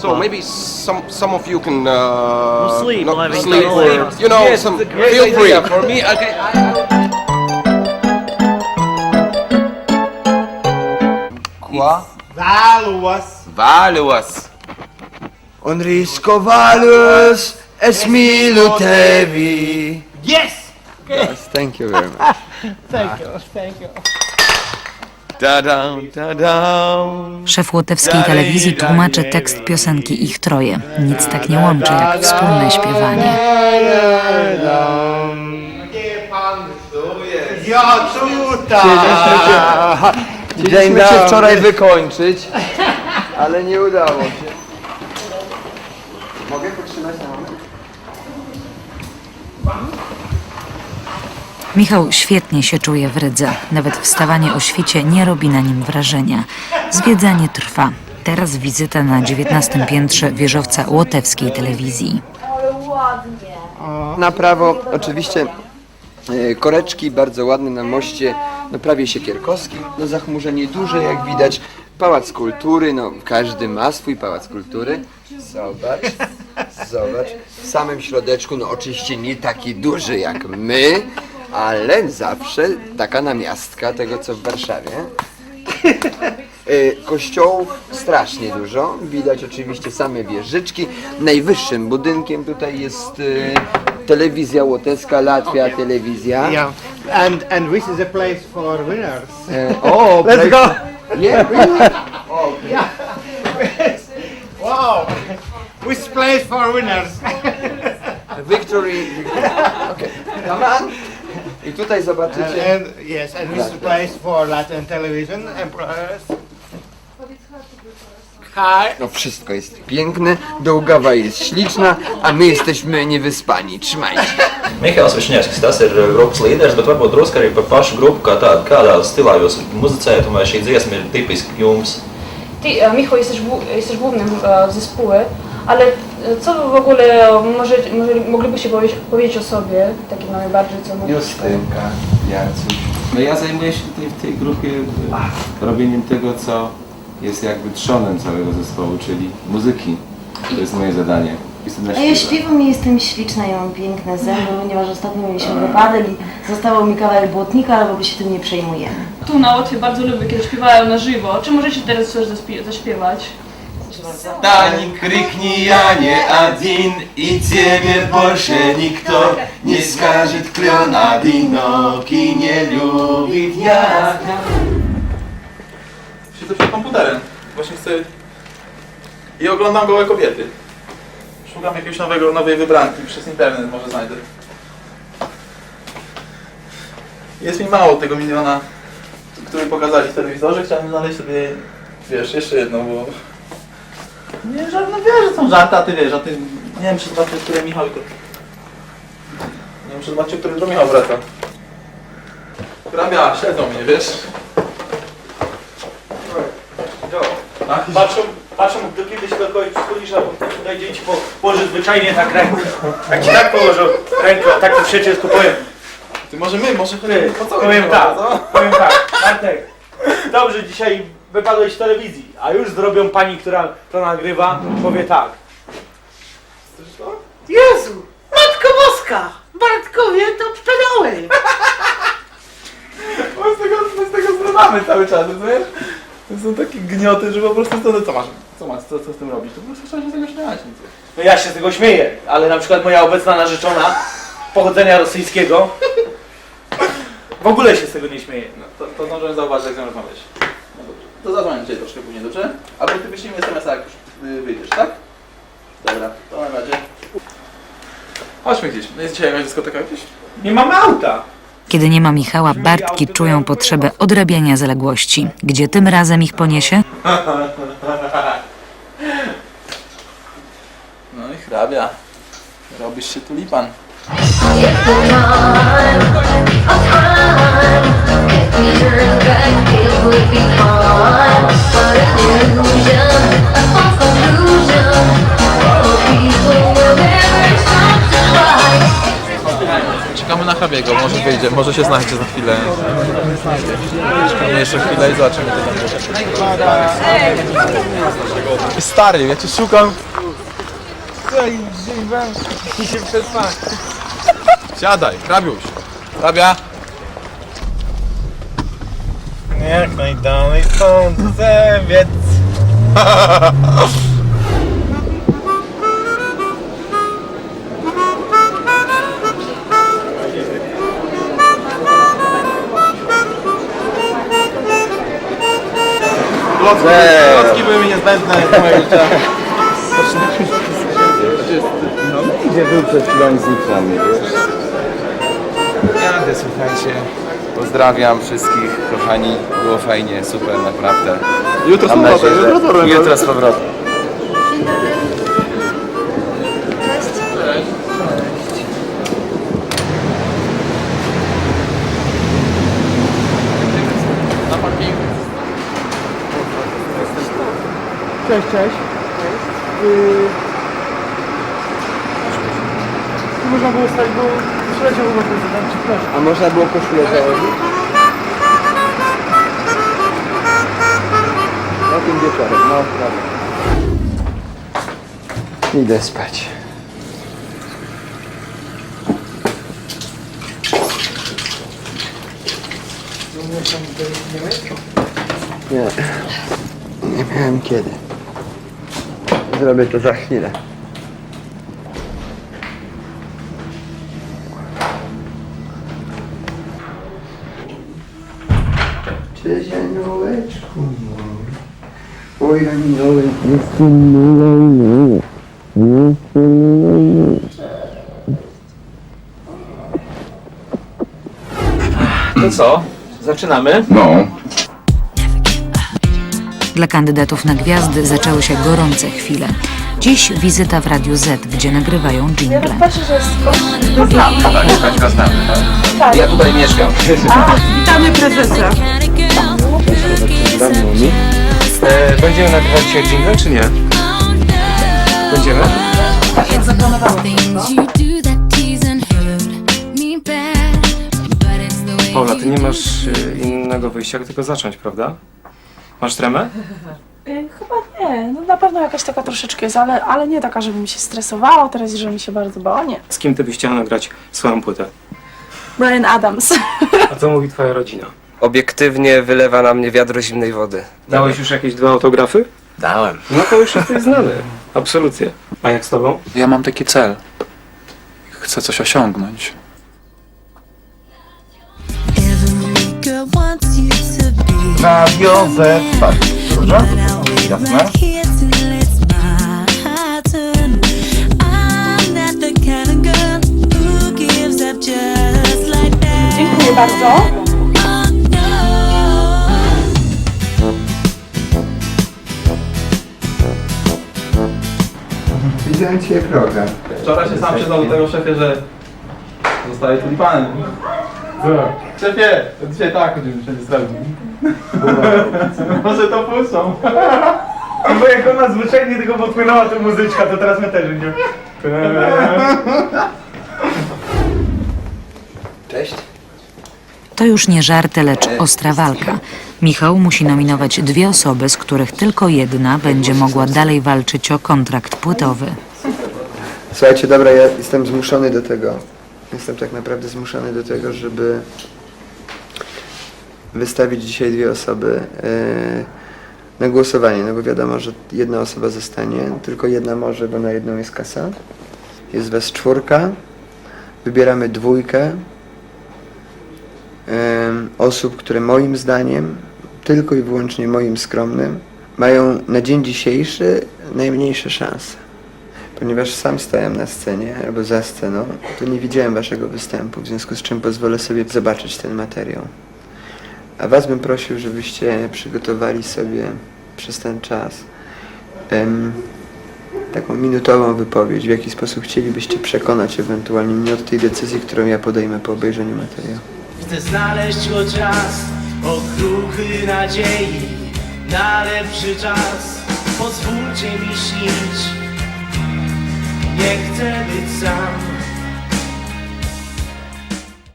So maybe some some of you can uh, We'll sleep, not we'll have sleep good or sleep. you know Yes, some it's a great feel free. idea for me. Okay. Qua Valus. valuas. Un risco valus es milu tevi. Yes. Yes, thank you very much. Thank you. Thank you. Szef łotewskiej telewizji tłumaczy tekst piosenki Ich Troje. Nic tak nie łączy jak wspólne śpiewanie. Ja tutaj. Chcieliśmy się wczoraj wykończyć, ale nie udało się. Michał świetnie się czuje w Rydze. Nawet wstawanie o świcie nie robi na nim wrażenia. Zwiedzanie trwa. Teraz wizyta na 19 piętrze wieżowca łotewskiej telewizji. Na prawo oczywiście e, koreczki, bardzo ładne na moście, no prawie siekierkowskim, no zachmurzenie duże jak widać, pałac kultury, no każdy ma swój pałac kultury. Zobacz, zobacz, w samym środeczku, no oczywiście nie taki duży jak my, ale zawsze taka namiastka tego co w Warszawie. E, Kościołów strasznie dużo. Widać oczywiście same wieżyczki. Najwyższym budynkiem tutaj jest e, telewizja łotewska, Latvia telewizja. Yeah. And and this is a place for winners. E, o, Let's go. Yeah, really? Wow. This place for winners. Victory. Okay. Come on. I tutaj and, zobaczycie. and yes, and this is a place for Latin television emperors. Hi. No wszystko jest piękne, Dołgawa jest śliczna, a my jesteśmy niewyspani. Trzymajcie. Mihāls Višņevskis, tas ir grupas līderis, bet varbūt drusku arī par pašu grupu kā tādu, kādā stilā jūs muzicējat, un vai šī dziesma ir tipiska jums. Ty, e, Michał, jesteś, jesteś głównym e, zespołu, ale e, co wy w ogóle może, może moglibyście powiedzieć, powiedzieć o sobie, takim najbardziej co mówicie? Justynka, Jacuś. No ja zajmuję się tutaj w tej grupie e, robieniem tego, co jest jakby trzonem całego zespołu, czyli muzyki. To jest moje zadanie. Jestem na A ja śpiewa. śpiewam i jestem śliczna, ja mam piękne zęby, ponieważ ostatnio mieliśmy wypadek i zostało mi kawałek błotnika, ale w ogóle się tym nie przejmuję. Tu na Łotwie bardzo lubię, kiedy śpiewają na żywo. Czy możecie teraz coś zaśpie- zaśpiewać? Stani, крикни, я не один, и тебе больше никто не скажет клен одинокий не любит я. Siedzę przed komputerem. Właśnie chcę... I oglądam gołe kobiety. Szukam jakiegoś nowego, nowej wybranki. Przez internet może znajdę. Jest mi mało tego miliona, który pokazali w telewizorze. Chciałem znaleźć sobie, wiesz, jeszcze jedną, bo... nie, że no wiesz, że są żarty, a ty wiesz, a ty... Nie wiem, przez zobaczyć, które Michał... Nie wiem, przez zobaczyć, który do Michał wraca. Hrabia, śledzą mnie, wiesz? Patrzą, patrzą, do kiedy się do kogoś przychodzisz, a potem podejdzie i ci po, położy zwyczajnie tak rękę. Jak ci tak położą rękę, tak to przecież powiem. Ty może my, może Ty, po co? powiem tak, powiem tak, Bartek, dobrze dzisiaj wypadłeś z telewizji, a już zrobią pani, która to nagrywa, powie tak. Jezu! Matko Boska! Bartkowie to pszczoły! My z tego, my z tego zrywamy cały czas, rozumiesz? To są takie gnioty, że po prostu to, co masz, co masz, co, co z tym robić? To po prostu trzeba się z tego śmiać. nic. No ja się z tego śmieję, ale na przykład moja obecna narzeczona pochodzenia rosyjskiego w ogóle się z tego nie śmieje. No, to, to zdążyłem zauważyć, jak z nią rozmawiać. To zadzwonię dzisiaj troszkę później, dobrze? Albo ty wyślij mi SMS-a, jak już y, wyjdziesz, tak? Dobra, to na razie. Chodźmy gdzieś. No Jest dzisiaj jakaś dyskoteka gdzieś? Nie mamy auta. Kiedy nie ma Michała, Bartki czują potrzebę odrabiania zaległości. Gdzie tym razem ich poniesie? No i hrabia. Robisz się tulipan. Może się znajdzie za chwilę. Czekamy jeszcze chwilę i zobaczymy co tam będzie. Stary, ja cię szukam. Siadaj, hrabiuś. Hrabia. Jak najdalej stąd biec. Klocki były mi niezbędne do mojego życia. Gdzie był przed chwilą zniknął, wiesz? Jadę, słuchajcie. Pozdrawiam wszystkich, kochani. Było fajnie, super, naprawdę. Jutro z Mam powrotem, nadzieję, jutro z powrotem. że jutro z powrotem. Cześć, cześć. Można było stać, bo przyleciał chyba prezydent, czy ktoś. A można było koszulę założyć? Na tym wieczorem, no prawda. Idę spać. Nie, nie miałem kiedy. Zrobię to za chwilę. Cześć aniołeczku mój. Oj aniołek, jestem. To co? Zaczynamy? No. Dla kandydatów na gwiazdy zaczęły się gorące chwile. Dziś wizyta w Radiu Z, gdzie nagrywają jingle. Patrzę, że jest Ja tutaj mieszkam. Witamy prezesa. E, będziemy nagrywać dzisiaj jingle, czy nie? Będziemy? Paula, ty nie masz e, innego wyjścia, jak tylko zacząć, prawda? Masz tremę? Y, Chyba nie. No na pewno jakaś taka troszeczkę jest, ale, ale nie taka, żeby mi się stresowało teraz, że mi się bardzo bało. Nie. Z kim ty byś chciała nagrać swoją płytę? Brian Adams. A co mówi twoja rodzina? Obiektywnie wylewa na mnie wiadro zimnej wody. Dałeś już jakieś dwa autografy? Dałem. No to już jesteś znany. Absolutnie. A jak z tobą? Ja mam taki cel. Chcę coś osiągnąć. Radio Z, tak, dobrze? Jasne. Dziękuję bardzo. Widziałem cię program. Wczoraj się sam przyznał do tego szefie, że zostaje tulipanem. Szefie, to dzisiaj tak będziemy wszędzie sprawdzić. Może to puszczą. Bo jak ona zwyczajnie tylko podpłynęła ta muzyczka, to teraz my też będziemy. Cześć. To już nie żarty, lecz ostra walka. Michał musi nominować dwie osoby, z których tylko jedna będzie mogła dalej walczyć o kontrakt płytowy. Słuchajcie, dobra, ja jestem zmuszony do tego. Jestem tak naprawdę zmuszony do tego, żeby wystawić dzisiaj dwie osoby e, na głosowanie, no bo wiadomo, że jedna osoba zostanie, tylko jedna może, bo na jedną jest kasa. Jest was czwórka. Wybieramy dwójkę em, osób, które moim zdaniem, tylko i wyłącznie moim skromnym, mają na dzień dzisiejszy najmniejsze szanse ponieważ sam stałem na scenie albo za sceną, to nie widziałem waszego występu, w związku z czym pozwolę sobie zobaczyć ten materiał. A was bym prosił, żebyście przygotowali sobie przez ten czas em, taką minutową wypowiedź, w jaki sposób chcielibyście przekonać ewentualnie mnie od tej decyzji, którą ja podejmę po obejrzeniu materiału. Chcę znaleźć choć raz okruchy nadziei na lepszy czas. Pozwólcie mi śnić, nie chcę być sam.